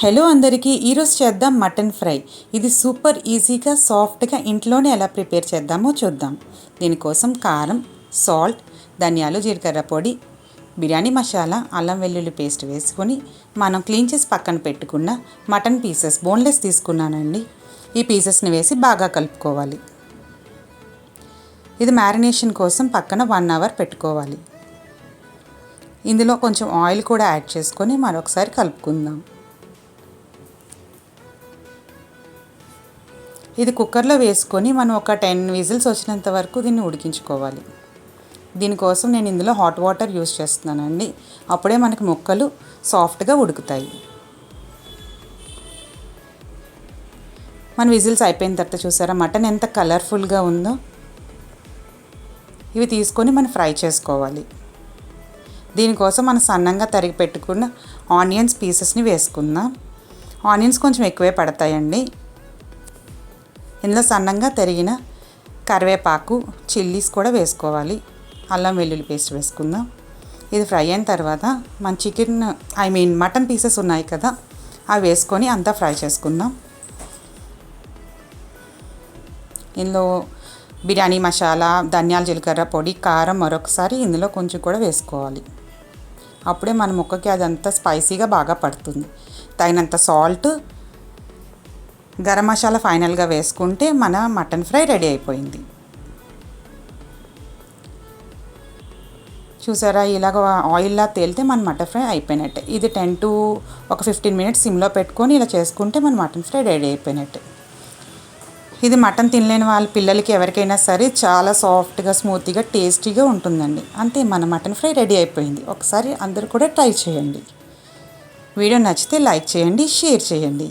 Hello అందరికీ ఈరోజు చేద్దాం మటన్ ఫ్రై. ఇది సూపర్ ఈజీగా సాఫ్ట్గా ఇంట్లోనే ఎలా ప్రిపేర్ చేద్దామో చూద్దాం. దీనికోసం కారం సాల్ట్ ధనియాలు జీలకర్ర పొడి బిర్యానీ మసాలా అల్లం వెల్లుల్లి పేస్ట్ వేసుకొని మనం క్లీన్ చేసి పక్కన పెట్టుకున్న మటన్ పీసెస్ బోన్లెస్ తీసుకున్నానండి. ఈ పీసెస్ని వేసి బాగా కలుపుకోవాలి. ఇది మ్యారినేషన్ కోసం పక్కన వన్ అవర్ పెట్టుకోవాలి. ఇందులో కొంచెం ఆయిల్ కూడా యాడ్ చేసుకొని మరొకసారి కలుపుకుందాం. ఇది కుక్కర్లో వేసుకొని మనం ఒక టెన్ విజిల్స్ వచ్చినంత వరకు దీన్ని ఉడికించుకోవాలి. దీనికోసం నేను ఇందులో హాట్ వాటర్ యూస్ చేస్తున్నానండి. అప్పుడే మనకి ముక్కలు సాఫ్ట్గా ఉడుకుతాయి. మన విజిల్స్ అయిపోయిన తర్వాత చూసారా మటన్ ఎంత కలర్ఫుల్గా ఉందో? ఇవి తీసుకొని మనం ఫ్రై చేసుకోవాలి. దీనికోసం మనం సన్నంగా తరిగి పెట్టుకున్న ఆనియన్స్ పీసెస్ని వేసుకుందాం. ఆనియన్స్ కొంచెం ఎక్కువే పడతాయండి. ఇందులో సన్నంగా తరిగిన కరివేపాకు చిల్లీస్ కూడా వేసుకోవాలి. అల్లం వెల్లుల్లి పేస్ట్ వేసుకుందాం. ఇది ఫ్రై అయిన తర్వాత మన chicken I mean mutton pieces ఉన్నాయి కదా అవి వేసుకొని అంతా ఫ్రై చేసుకుందాం. ఇందులో బిర్యానీ మసాలా ధనియాల జీలకర్ర పొడి కారం మరొకసారి ఇందులో కొంచెం కూడా వేసుకోవాలి. అప్పుడే మన ముక్కకి అదంతా స్పైసీగా బాగా పడుతుంది. తగినంత సాల్ట్ గరం మసాలా ఫైనల్గా వేసుకుంటే మన మటన్ ఫ్రై రెడీ అయిపోయింది. చూసారా ఇలాగ ఆయిల్లా తేలితే మన మటన్ ఫ్రై అయిపోయినట్టే. ఇది టెన్ టు ఒక ఫిఫ్టీన్ మినిట్స్ సిమ్లో పెట్టుకొని ఇలా చేసుకుంటే మన మటన్ ఫ్రై రెడీ అయిపోయినట్టే. ఇది మటన్ తినలేని వాళ్ళ పిల్లలకి ఎవరికైనా సరే చాలా సాఫ్ట్గా స్మూత్గా టేస్టీగా ఉంటుందండి. అంతే మన మటన్ ఫ్రై రెడీ అయిపోయింది. ఒకసారి అందరూ కూడా ట్రై చేయండి. వీడియో నచ్చితే లైక్ చేయండి షేర్ చేయండి.